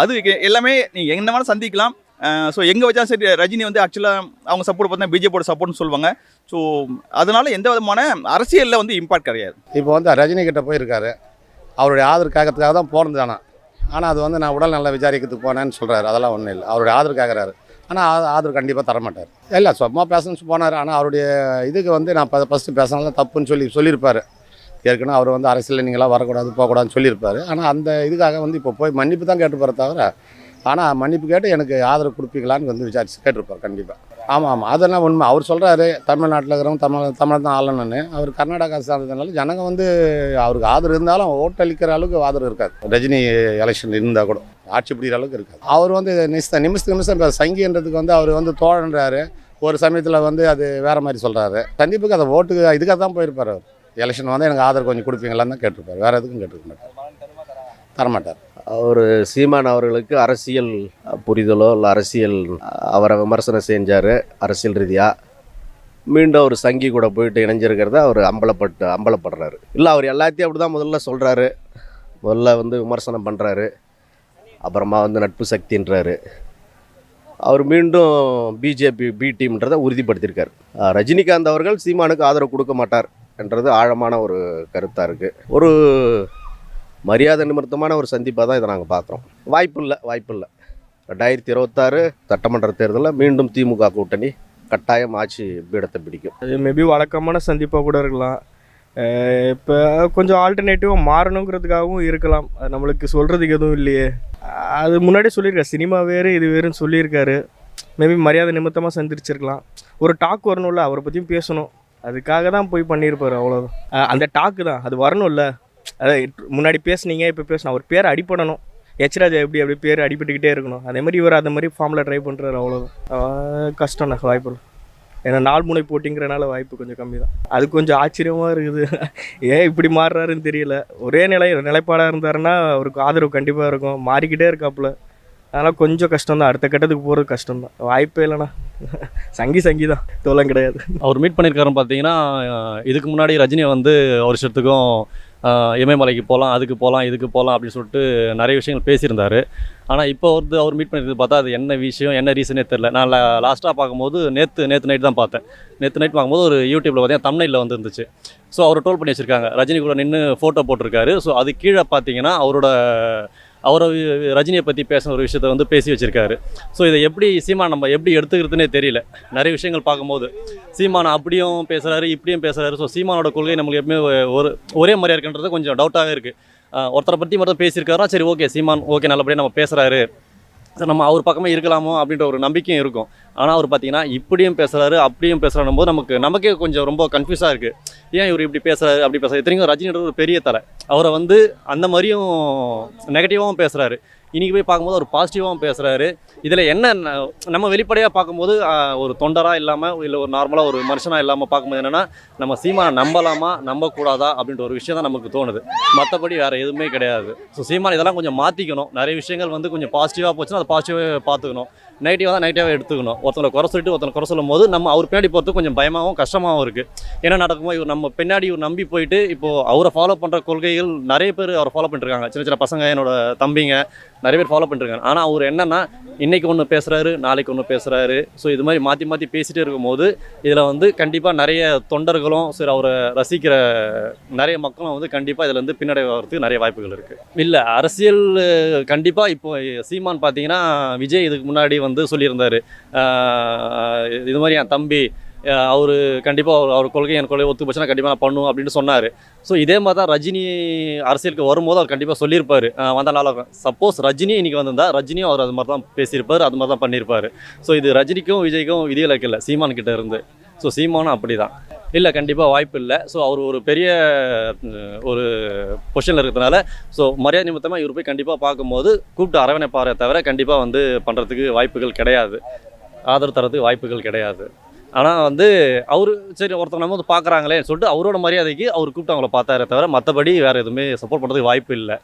அது எல்லாமே நீங்கள் என்ன வேணால் சந்திக்கலாம். ஸோ எங்கே வச்சா சரி ரஜினி வந்து ஆக்சுவலாக அவங்க சப்போர்ட் பார்த்தா பிஜேபியோட சப்போர்ட்னு சொல்லுவாங்க. ஸோ அதனால எந்த விதமான அரசியலில் வந்து இம்பாக்ட் கிடையாது. இப்போ வந்து ரஜினி கிட்ட போயிருக்காரு. அவருடைய ஆதரவு காக்கிறதுக்காக தான் போனது ஆனால் ஆனால் அது வந்து நான் உடல் நல்லா விசாரிக்கிறதுக்கு போனேன்னு சொல்கிறாரு அதெல்லாம் ஒன்றும் இல்லை. அவருடைய ஆதரவு கேட்குறாரு ஆனால் ஆதரவு கண்டிப்பாக தரமாட்டார். இல்லை சும்மா பேசணும்னு போனார். ஆனால் அவருடைய இதுக்கு வந்து நான் ஃபஸ்ட்டு பேசினாலும் தப்புன்னு சொல்லி சொல்லியிருப்பார். ஏற்கனவே அவர் வந்து அரசியலில் நீங்களாம் வரக்கூடாது போகக்கூடாதுன்னு சொல்லியிருப்பார். ஆனால் அந்த இதுக்காக வந்து இப்போ போய் மன்னிப்பு தான் கேட்டுப்பார் தவிர ஆனால் மன்னிப்பு கேட்டு எனக்கு ஆதரவு கொடுப்பீங்களான்னு வந்து விசாரிச்சு கேட்டிருப்பார் கண்டிப்பாக ஆமாம் ஆமாம் அதெல்லாம் உண்மை. அவர் சொல்கிறாரு தமிழ்நாட்டில் இருக்கிறவங்க தமிழ் தமிழ் தான் ஆளணும்னு. அவர் கர்நாடகா சார்ந்ததுனால ஜனங்க வந்து அவருக்கு ஆதரவு இருந்தாலும் ஓட்டளிக்கிற அளவுக்கு ஆதரவு இருக்காது. ரஜினி எலெக்ஷன் இருந்தால் கூட ஆட்சி பிடிக்கிற அளவுக்கு இருக்காது. அவர் வந்து நிமிஷம் நிமிஷத்துக்கு நிமிஷம் இப்போ சங்கின்றதுக்கு வந்து அவர் வந்து தோழன்றாரு. ஒரு சமயத்தில் வந்து அது வேறு மாதிரி சொல்கிறாரு கண்டிப்பாக அதை ஓட்டுக்கு இதுக்காக தான் போயிருப்பார் அவர். எலெக்ஷன் வந்து எனக்கு ஆதரவு கொஞ்சம் கொடுப்பீங்களான்னு தான் கேட்டிருப்பார். வேறு எதுக்கும் கேட்டிருக்க மாட்டார். தரமாட்டார். அவர் சீமான் அவர்களுக்கு அரசியல் புரிதலோ இல்லை அரசியல் அவரை விமர்சனம் செஞ்சார் அரசியல் ரீதியாக மீண்டும் அவர் சங்கி கூட போயிட்டு இணைஞ்சிருக்கிறத அவர் அம்பலப்பட்டு அம்பலப்படுறாரு. இல்லை அவர் எல்லாத்தையும் அப்படி தான் முதல்ல சொல்கிறாரு முதல்ல வந்து விமர்சனம் பண்ணுறாரு அப்புறமா வந்து நட்பு சக்தின்றாரு. அவர் மீண்டும் பிஜேபி பி டீம்ன்றதை உறுதிப்படுத்தியிருக்கார். ரஜினிகாந்த் அவர்கள் சீமானுக்கு ஆதரவு கொடுக்க மாட்டார். என்றது ஆழமான ஒரு கருத்தாக இருக்குது ஒரு மரியாதை நிமித்தமான ஒரு சந்திப்பாக தான் இதை நாங்கள் பார்க்குறோம் வாய்ப்பு இல்லை வாய்ப்பு இல்லை ரெண்டாயிரத்தி இருபத்தாறு சட்டமன்ற தேர்தலில் மீண்டும் திமுக கூட்டணி கட்டாயம் ஆட்சி பீடத்தை பிடிக்கும். அது மேபி வழக்கமான சந்திப்பாக கூட இருக்கலாம். இப்போ கொஞ்சம் ஆல்டர்னேட்டிவாக மாறணுங்கிறதுக்காகவும் இருக்கலாம். அது நம்மளுக்கு சொல்கிறதுக்கு எதுவும் இல்லையே. அது முன்னாடியே சொல்லியிருக்காரு சினிமா வேறு இது வேறுன்னு சொல்லியிருக்காரு. மேபி மரியாதை நிமித்தமாக சந்திச்சிருக்கலாம். ஒரு டாக் வரணும்ல அவரை பற்றியும் பேசணும். அதுக்காக தான் போய் பண்ணியிருப்பார் அவ்வளோதான் அந்த டாக்கு தான். அது வரணும்ல. அதான் முன்னாடி பேசுனீங்க இப்போ பேசணும் அவர் பேர் அடிப்படணும் எச்ராஜா எப்படி அப்படி பேர் அடிபட்டுக்கிட்டே இருக்கணும். அதே மாதிரி இவர் அந்த மாதிரி ஃபார்மில் ட்ரை பண்ணுறாரு அவ்வளோதான் கஷ்டம் தான் வாய்ப்பு ஏன்னா நாள் முனை போட்டிங்கிறனால வாய்ப்பு கொஞ்சம் கம்மி தான் அது கொஞ்சம் ஆச்சரியமாக இருக்குது. ஏன் இப்படி மாறுறாருன்னு தெரியல. ஒரே நிலை நிலைப்பாடாக இருந்தாருன்னா அவருக்கு ஆதரவு கண்டிப்பாக இருக்கும். மாறிக்கிட்டே இருக்காப்புல. அதனால் கொஞ்சம் கஷ்டம் தான் அடுத்த கட்டத்துக்கு போகிறது கஷ்டம் தான் வாய்ப்பே இல்லைண்ணா. சங்கி சங்கி தான். தோலம் கிடையாது. அவர் மீட் பண்ணியிருக்காருன்னு பார்த்தீங்கன்னா இதுக்கு முன்னாடி ரஜினியை வந்து ஒரு வருஷத்துக்கும் இமயமலைக்கு போகலாம் அதுக்கு போகலாம் இதுக்கு போகலாம் அப்படின்னு சொல்லிட்டு நிறைய விஷயங்கள் பேசியிருந்தாரு. ஆனால் இப்போ வந்து அவர் மீட் பண்ணியிருக்கிறது பார்த்தா அது என்ன விஷயம் என்ன ரீசனே தெரில நான் லாஸ்ட்டாக பார்க்கும்போது நேற்று நேற்று நைட் தான் பார்த்தேன். நேற்று நைட் பார்க்கும்போது ஒரு யூடியூப்பில் பார்த்தீங்கன்னா தமிழில் வந்து இருந்துச்சு ஸோ அவர் டோல் பண்ணி வச்சுருக்காங்க. ரஜினி கூட நின்று ஃபோட்டோ போட்டிருக்காரு. ஸோ அது கீழே பார்த்தீங்கன்னா அவரோட அவரை ரஜினியை பற்றி பேசின ஒரு விஷயத்தை வந்து பேசி வச்சுருக்காரு. ஸோ இதை எப்படி சீமான் நம்ம எப்படி எடுத்துக்கிறதுனே தெரியல. நிறைய விஷயங்கள் பார்க்கும்போது சீமான் அப்படியும் பேசுகிறாரு இப்படியும் பேசுகிறாரு ஸோ சீமானோட கொள்கை நம்மளுக்கு எப்பவுமே ஒரு ஒரே மாதிரியா இருக்குன்றது கொஞ்சம் டவுட்டாகவே இருக்குது ஒருத்தரை பற்றி மட்டும் பேசியிருக்காரா? சரி ஓகே சீமான் ஓகே நல்லபடியாக நம்ம பேசுகிறாரு நம்ம அவர் பக்கமே இருக்கலாமோ அப்படின்ற ஒரு நம்பிக்கையும் இருக்கும். ஆனால் அவர் பார்த்தீங்கன்னா இப்படியும் பேசுகிறாரு அப்படியும் பேசுகிறாரும் போது நமக்கு நமக்கே கொஞ்சம் ரொம்ப கன்ஃபியூஸாக இருக்குது ஏன் இவர் இப்படி பேசுகிறாரு அப்படி பேசுகிறாரு இத்தனைக்கும் ரஜினின்ற ஒரு பெரிய தலை. அவரை வந்து அந்த மாதிரியும் நெகட்டிவாகவும் பேசுகிறாரு இன்றைக்கி போய் பார்க்கும்போது அவர் பாசிட்டிவாகவும் பேசுகிறாரு இதில் என்ன நம்ம வெளிப்படையாக பார்க்கும்போது ஒரு தொண்டராக இல்லாமல் இல்லை ஒரு நார்மலாக ஒரு மனுஷனாக இல்லாமல் பார்க்கும்போது என்னென்னா நம்ம சீமானை நம்பலாமா நம்பக்கூடாதா அப்படின்ற ஒரு விஷயம் தான் நமக்கு தோணுது. மற்றபடி வேறு எதுவுமே கிடையாது. ஸோ சீமான் இதெல்லாம் கொஞ்சம் மாற்றிக்கணும் நிறைய விஷயங்கள் வந்து கொஞ்சம் பாசிட்டிவாக போச்சுன்னா அதை பாசிட்டிவாக பார்த்துக்கணும். நெகட்டிவாக தான் நெகட்டிவாக எடுத்துக்கணும். ஒருத்தனை குறை சொல்லிட்டு ஒருத்தனை குறை சொல்லும் போது நம்ம அவர் பின்னாடி போகிறதுக்கு கொஞ்சம் பயமாகவும் கஷ்டமாகவும் இருக்குது என்ன நடக்குமோ இவர் நம்ம பின்னாடி இவர் நம்பி போயிட்டு இப்போது அவரை ஃபாலோ பண்ணுற கொள்கைகள் நிறைய பேர் அவரை ஃபாலோ பண்ணிருக்காங்க சின்ன சின்ன பசங்க என்னோட தம்பிங்க நிறைய பேர் ஃபாலோ பண்ணிருக்காங்க ஆனால் அவர் என்னென்னா இன்றைக்கி ஒன்று பேசுகிறாரு நாளைக்கு ஒன்று பேசுகிறாரு ஸோ இது மாதிரி மாற்றி மாற்றி பேசிகிட்டே இருக்கும்போது இதில் வந்து கண்டிப்பாக நிறைய தொண்டர்களும் சரி அவரை ரசிக்கிற நிறைய மக்களும் வந்து கண்டிப்பாக இதில் வந்து பின்னடை வரதுக்கு நிறைய வாய்ப்புகள் இருக்குது இல்லை அரசியல் கண்டிப்பாக இப்போ சீமான் பார்த்தீங்கன்னா விஜய் இதுக்கு முன்னாடி வந்து வந்து சொல்லியிருந்தார். இது மாதிரி என் தம்பி அவர் கண்டிப்பாக அவர் அவர் கொள்கை என் கொள்கை ஒத்து போச்சுன்னா கண்டிப்பாக நான் பண்ணுவோம் அப்படின்னு சொன்னார். ஸோ இதே மாதிரி தான் ரஜினி அரசியலுக்கு வரும்போது அவர் கண்டிப்பாக சொல்லியிருப்பார். வந்த நல்லா இருக்கும் சப்போஸ் ரஜினி இன்றைக்கி வந்திருந்தா ரஜினியும் அவர் அது மாதிரி தான் பேசியிருப்பார் அது மாதிரி தான் பண்ணியிருப்பார். ஸோ இது ரஜினிக்கும் விஜய்க்கும் விதிகளுக்கு இல்லை சீமான் கிட்டே இருந்து. ஸோ சீமானும் அப்படி தான் இல்லை கண்டிப்பாக வாய்ப்பு இல்லை. ஸோ அவர் ஒரு பெரிய ஒரு பொசிஷனில் இருக்கிறதுனால ஸோ மரியாதை நிமித்தமாக இவர் போய் கண்டிப்பாக பார்க்கும்போது கூப்பிட்டு அரவணைப்பாரே தவிர கண்டிப்பாக வந்து பண்ணுறதுக்கு வாய்ப்புகள் கிடையாது. ஆதரவு தரத்துக்கு வாய்ப்புகள் கிடையாது. ஆனால் வந்து அவர் சரி ஒருத்தர் நம்ம வந்து பார்க்குறாங்களே சொல்லிட்டு அவரோட மரியாதைக்கு அவர் கூப்பிட்டு அவங்கள பார்த்தாரே தவிர மற்றபடி வேறு எதுவுமே சப்போர்ட் பண்ணுறதுக்கு வாய்ப்பு இல்லை.